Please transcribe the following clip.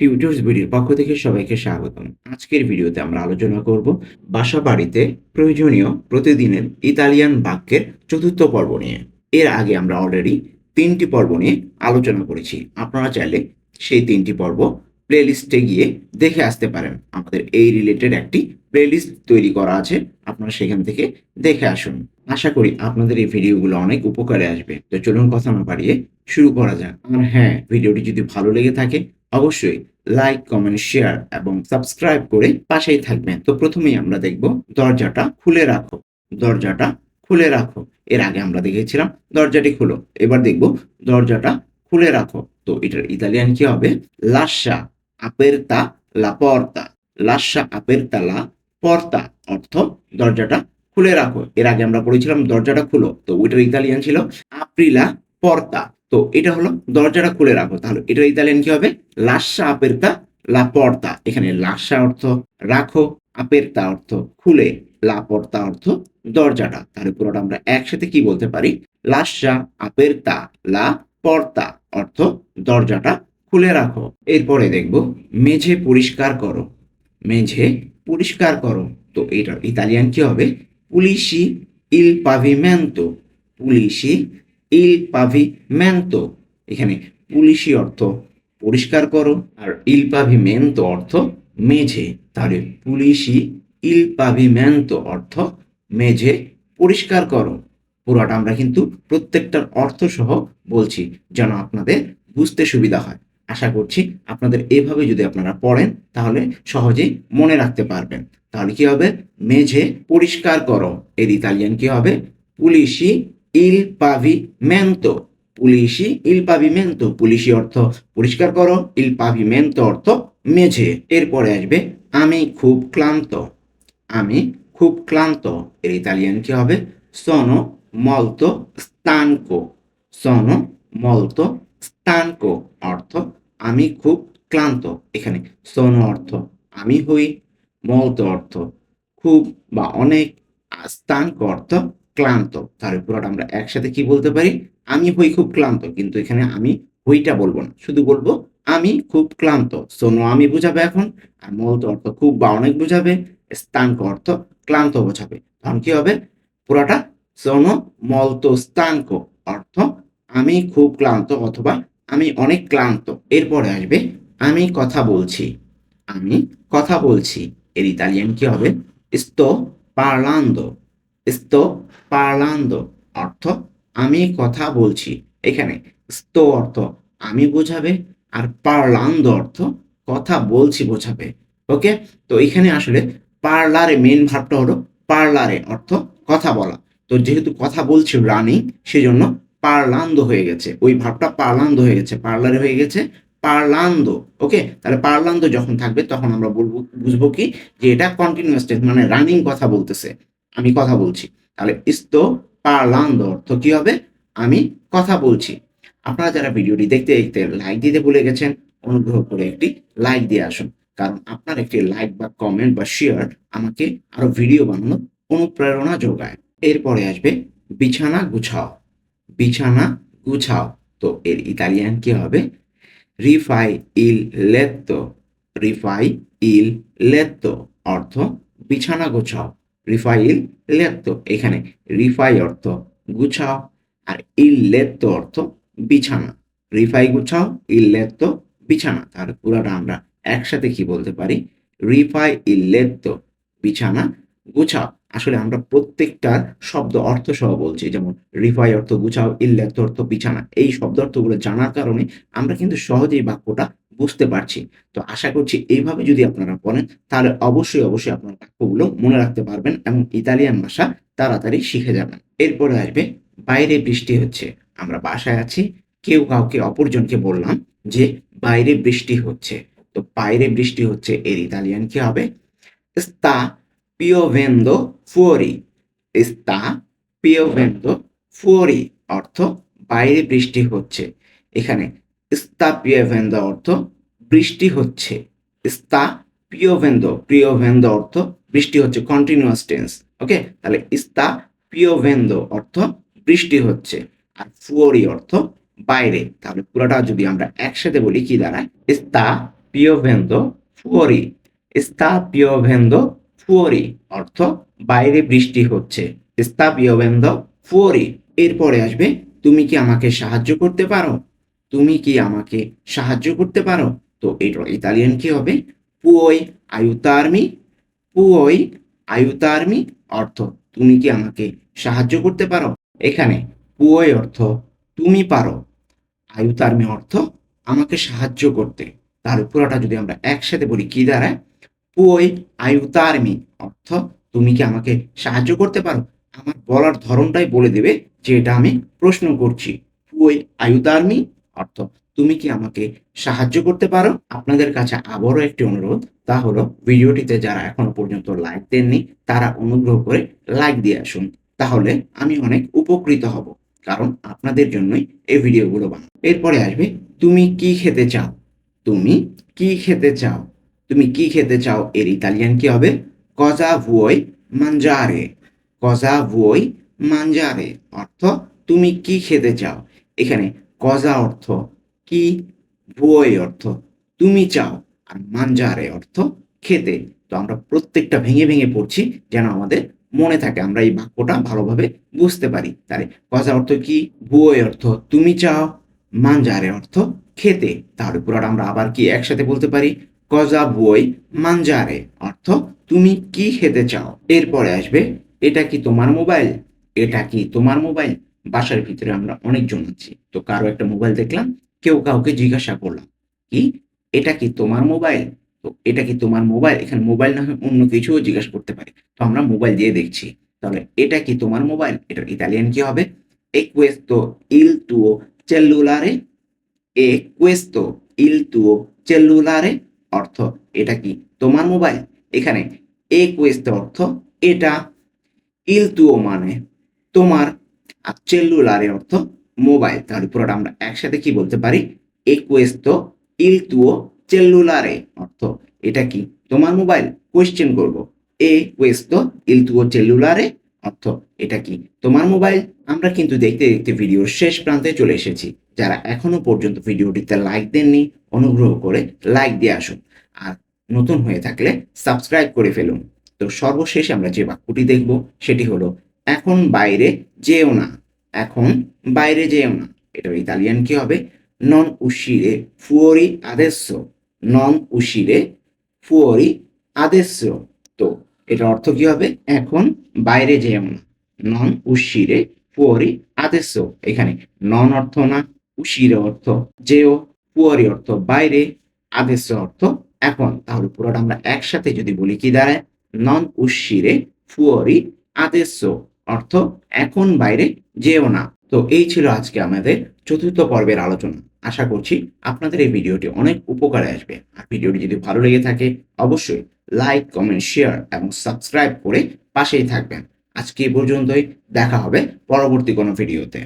Tutors ভিডিওর পক্ষ থেকে সবাইকে স্বাগতম। আজকের ভিডিওতে আমরা আলোচনা করব বাসা বাড়িতে প্রয়োজনীয় প্রতিদিনের ইতালিয়ান বাক্যের চতুর্থ পর্ব নিয়ে। এর আগে আমরা অলরেডি তিনটি পর্ব নিয়ে আলোচনা করেছি। আপনারা চাইলে সেই তিনটি পর্ব প্লেলিস্টে গিয়ে দেখে আসতে পারেন। আমাদের এই রিলেটেড একটি প্লেলিস্ট তৈরি করা আছে। আপনারা সেখান থেকে দেখে আসুন। আশা করি আপনাদের এই ভিডিওগুলো অনেক উপকারে আসবে। তো চলুন কথা না বাড়িয়ে শুরু করা যাক। আর হ্যাঁ ভিডিওটি যদি ভালো লেগে থাকে, অবশ্যই লাইক কমেন্ট শেয়ার এবং সাবস্ক্রাইব করে পাশেই থাকবেন। তো প্রথমেই আমরা দেখব দরজাটা খুলে রাখো। দরজাটা খুলে রাখো। এর আগে আমরা দেখেছিলাম দরজাটি খুলো। এবার দেখব দরজাটা খুলে রাখো। তো এটার ইতালিয়ান কি হবে? লাসা আপেরতা লা porta লাসা আperta লা পর্তা অর্থ দরজাটা খুলে রাখো। এর আগে আমরা পড়েছিলাম দরজাটা খুলো। তো ওইটার ইতালিয়ান ছিল আপ্রিলা পর্তা তো এটা হলো দরজাটা খুলে রাখো। তাহলে এটা ইতালিয়ান কি হবে? লাসা আপেরতা লাপর্তা এখানে লাশা অর্থ রাখো আপেরতা অর্থ খুলে লাপর্তা অর্থ দরজাটা। তাহলে পুরোটা আমরা একসাথে কি বলতে পারি? লাশা আপেরতা লা পর্তা অর্থ দরজাটা খুলে রাখো। এরপরে দেখব, মেঝে পরিষ্কার করো। মেঝে পরিষ্কার করো। তো এটা ইতালিয়ান কি হবে? পুলিশি ইল পাভিমেন্তো পুলিশি ইল পাভিমেন্তো এখানে পুলিশি অর্থ পরিষ্কার করো আর ইল পাভিমেন্তো অর্থ মেঝে। তাহলে পুলিশি ইল পাভিমেন্তো অর্থ মেঝে পরিষ্কার করো। পুরোটা আমরা কিন্তু প্রত্যেকটার অর্থ সহ বলছি যেন আপনাদের বুঝতে সুবিধা হয়। আশা করছি আপনাদের এভাবে যদি আপনারা পড়েন তাহলে সহজেই মনে রাখতে পারবেন। তাহলে কি হবে? মেঝে পরিষ্কার করো। এর ইতালিয়ান কি হবে? পুলিশি ইল পাভিমেন্তো পুলিশি ইল পাভিমেন্তো পুলিশি অর্থ পরিষ্কার করো, ইল পাভিমেন্তো অর্থ মেঝে। এরপরে আসবে, আমি খুব ক্লান্ত। আমি খুব ক্লান্ত। এর ইতালিয়ান কি হবে? Sono molto stanco sono molto stanco অর্থ আমি খুব ক্লান্ত। এখানে sono অর্থ আমি হই, molto অর্থ খুব বা অনেক stanco অর্থ ক্লান্ত। তাহলে পুরোটা আমরা একসাথে কি বলতে পারি? আমি হই খুব ক্লান্ত, কিন্তু এখানে আমি হইটা বলব না। শুধু বলব, আমি খুব ক্লান্ত। সোনো আমি বুঝাবে এখন। আর molto অর্থ খুব বা অনেক বুঝাবে। stanco অর্থ ক্লান্ত বোঝাবে। তখন কি হবে? পুরোটা sono molto stanco অর্থ আমি খুব ক্লান্ত অথবা আমি অনেক ক্লান্ত। এরপরে আসবে, আমি কথা বলছি। আমি কথা বলছি। এর ইতালিয়ান কি হবে? sto parlando sto parlando অর্থ আমি কথা বলছি। এখানে স্তো অর্থ আমি বোঝাবে আর parlando অর্থ কথা বলছি বোঝাবে। ওকে তো এখানে আসলে পার্লারে মেন ভাবটা হলো পার্লারে অর্থ কথা বলা। তো যেহেতু কথা বলছি রানিং সেজন্য পার্লান্দো হয়ে গেছে। ওই ভাবটা পার্লান্দ হয়ে গেছে। পার্লারে হয়ে গেছে পার্লান্দো ওকে তাহলে পার্লান্দো যখন থাকবে তখন আমরা বলব, বুঝব কি? যে এটা কন্টিনিউয়াস টেন্স মানে রানিং কথা বলতেছে। আমি কথা বলছি। তাহলে ইস্তো পার্লান্দো অর্থ কি হবে? আমি কথা বলছি। আপনারা যারা ভিডিওটি দেখতে দেখতে লাইক দিতে ভুলে গেছেন, অনুগ্রহ করে একটি লাইক দিয়ে আসুন। কারণ আপনার একটি লাইক বা কমেন্ট বা শেয়ার আমাকে আরও ভিডিও বানানোর অনুপ্রেরণা যোগায়। এরপরে আসবে বিছানা গুছাও। বিছানা গুছাও। তো এর ইতালিয়ান কি হবে? রিফাই ইল লেত্তো। রিফাই ইল লেত্তো অর্থ বিছানা গুছাও। রিফাই ইল লেত্তো এখানে রিফাই অর্থ গুছাও আর ইল লেত্তো অর্থ বিছানা। রিফাই গুছাও ইল লেত্তো বিছানা। তাহলে পুরাটা আমরা একসাথে কি বলতে পারি? রিফাই ইল লেত্তো বিছানা, গুছাও। আসলে আমরা প্রত্যেকটার শব্দ অর্থ সহ বলছি, যেমন রিফাই অর্থ গুছাও ইল্লেত অর্থ বিছানা। এই শব্দ অর্থগুলো জানার কারণে আমরা কিন্তু সহজেই বাক্যটা বুঝতে পারছি। তো আশা করছি এইভাবে যদি আপনারা পড়েন, তাহলে অবশ্যই অবশ্যই আপনার বাক্যগুলো মনে রাখতে পারবেন এবং ইতালিয়ান ভাষা তাড়াতাড়ি শিখে যাবেন। এরপরে আসবে, বাইরে বৃষ্টি হচ্ছে। আমরা বাসায় আছি, কেউ কাউকে অপরজনকে বললাম যে বাইরে বৃষ্টি হচ্ছে। তো বাইরে বৃষ্টি হচ্ছে, এর ইতালিয়ান কি হবে? sta piovendo fuori sta piovendo fuori, অর্থ বাইরে বৃষ্টি হচ্ছে। এখানে piovendo অর্থ বৃষ্টি হচ্ছে। sta piovendo piovendo অর্থ বৃষ্টি হচ্ছে কন্টিনিউয়াস টেন্স ওকে তাহলে sta piovendo অর্থ বৃষ্টি হচ্ছে আর fuori অর্থ বাইরে। তাহলে পুরোটা যদি আমরা একসাথে বলি কি দাঁড়ায়? sta পিওভেন্দো ফুয়রি। স্তা পিওভেন্দো ফুয়রি অর্থ বাইরে বৃষ্টি হচ্ছে। স্তা পিওভেন্দো ফুয়রি। এরপরে আসবে, তুমি কি আমাকে সাহায্য করতে পারো? তুমি কি আমাকে সাহায্য করতে পারো? তো এটার ইতালিয়ান কি হবে? পুয়ই আয়ুতার্মি পুয়ই আয়ুতার্মি অর্থ, তুমি কি আমাকে সাহায্য করতে পারো? এখানে পুয়ই অর্থ, তুমি পারো। আয়ুতার্মি অর্থ, আমাকে সাহায্য করতে। তার পুরোটা যদি আমরা একসাথে বলি, কি দাঁড়ায়? পুয়ই আয়ুতার্মি অর্থ, তুমি কি আমাকে সাহায্য করতে পারো? আমার বলার ধরনটাই বলে দেবে যে এটা আমি প্রশ্ন করছি। পুয়ই আয়ুতার্মি অর্থ, তুমি কি আমাকে সাহায্য করতে পারো? আপনাদের কাছে আবারও একটি অনুরোধ, তা হলো ভিডিওটিতে যারা এখনও পর্যন্ত লাইক দেননি, তারা অনুগ্রহ করে লাইক দিয়ে আসুন। তাহলে আমি অনেক উপকৃত হব, কারণ আপনাদের জন্যই এই ভিডিওগুলো বানাবো। এরপরে আসবে, তুমি কি খেতে চাও? তুমি কি খেতে চাও? তুমি কি খেতে চাও? এর ইতালিয়ান কি হবে? কজা ভুয়োই মানজারে কজা ভুয়োই মানজারে অর্থ, তুমি কি খেতে চাও? এখানে কজা অর্থ কি? ভুয়োই অর্থ। তুমি চাও আর মানজারে অর্থ খেতে। তো আমরা প্রত্যেকটা ভেঙে ভেঙে পড়ছি যেন আমাদের মনে থাকে। আমরা এই বাক্যটা ভালোভাবে বুঝতে পারি। তাহলে কজা অর্থ কি? ভুয়োই অর্থ তুমি চাও, মানজারে অর্থ খেতে। তাহলে পুরোটা আমরা আবার কি একসাথে বলতে পারি? কজা বই, মানজারে অর্থ তুমি কি খেতে চাও? এরপরে আসবে, এটা কি তোমার মোবাইল? এটা কি তোমার মোবাইল? বাসার ভিতরে আমরা অনেকজন আছি। তো কারও একটা মোবাইল দেখলাম, কেউ কাউকে জিজ্ঞাসা করলাম, কি? এটা কি তোমার মোবাইল? তো এটা কি তোমার মোবাইল? এখানে মোবাইল না অন্য কিছুও জিজ্ঞাসা করতে পারি। তো আমরা মোবাইল দিয়ে দেখছি। তাহলে এটা কি তোমার মোবাইল? এটা ইতালিয়ান কি হবে? এ il tuo cellulare? এ il tuo cellulare? অর্থ, এটা কি তোমার মোবাইল? এখানে এ questo অর্থ, এটা। Il tuo মানে তোমার আর cellulare অর্থ মোবাইল তাহলে পুরোটা আমরা একসাথে কি বলতে পারি? এ questo il tuo cellulare অর্থ এটা কি? তোমার মোবাইল কোয়েশ্চেন করব। এ questo il tuo cellulare অর্থ এটা কি? তোমার মোবাইল আমরা কিন্তু দেখতে দেখতে ভিডিওর শেষ প্রান্তে চলে এসেছি। যারা এখনও পর্যন্ত ভিডিওটিতে লাইক দেননি, অনুগ্রহ করে লাইক দিয়ে আসুন। আর নতুন হয়ে থাকলে সাবস্ক্রাইব করে ফেলুন। তো সর্বশেষ আমরা যে বাক্যটি দেখব, সেটি হলো এখন বাইরে যেও না। এখন বাইরে যেও না। এটার ইতালিয়ান কি হবে? নন উশিরে ফুয়োরি আদেsso নন উশিরে ফুয়োরি আদেsso তো এটার অর্থ কি হবে? এখন বাইরে যেও না। নন উশিরে ফুয়োরি আদেsso এখানে নন অর্থ না উশিরে অর্থ যেও। ফুয়োরি অর্থ বাইরে আদেশ অর্থ এখন। তাহলে পুরোটা আমরা একসাথে যদি বলি কি দাঁড়ায়? নন উশিরে ফুয়োরি আদেশ অর্থ এখন বাইরে যেও না। তো এই ছিল আজকে আমাদের চতুর্থ পর্বের আলোচনা। আশা করছি আপনাদের এই ভিডিওটি অনেক উপকারে আসবে। আর ভিডিওটি যদি ভালো লেগে থাকে, অবশ্যই লাইক কমেন্ট শেয়ার এবং সাবস্ক্রাইব করে পাশেই থাকবেন। আজকে এই পর্যন্তই। দেখা হবে পরবর্তী কোনো ভিডিওতে।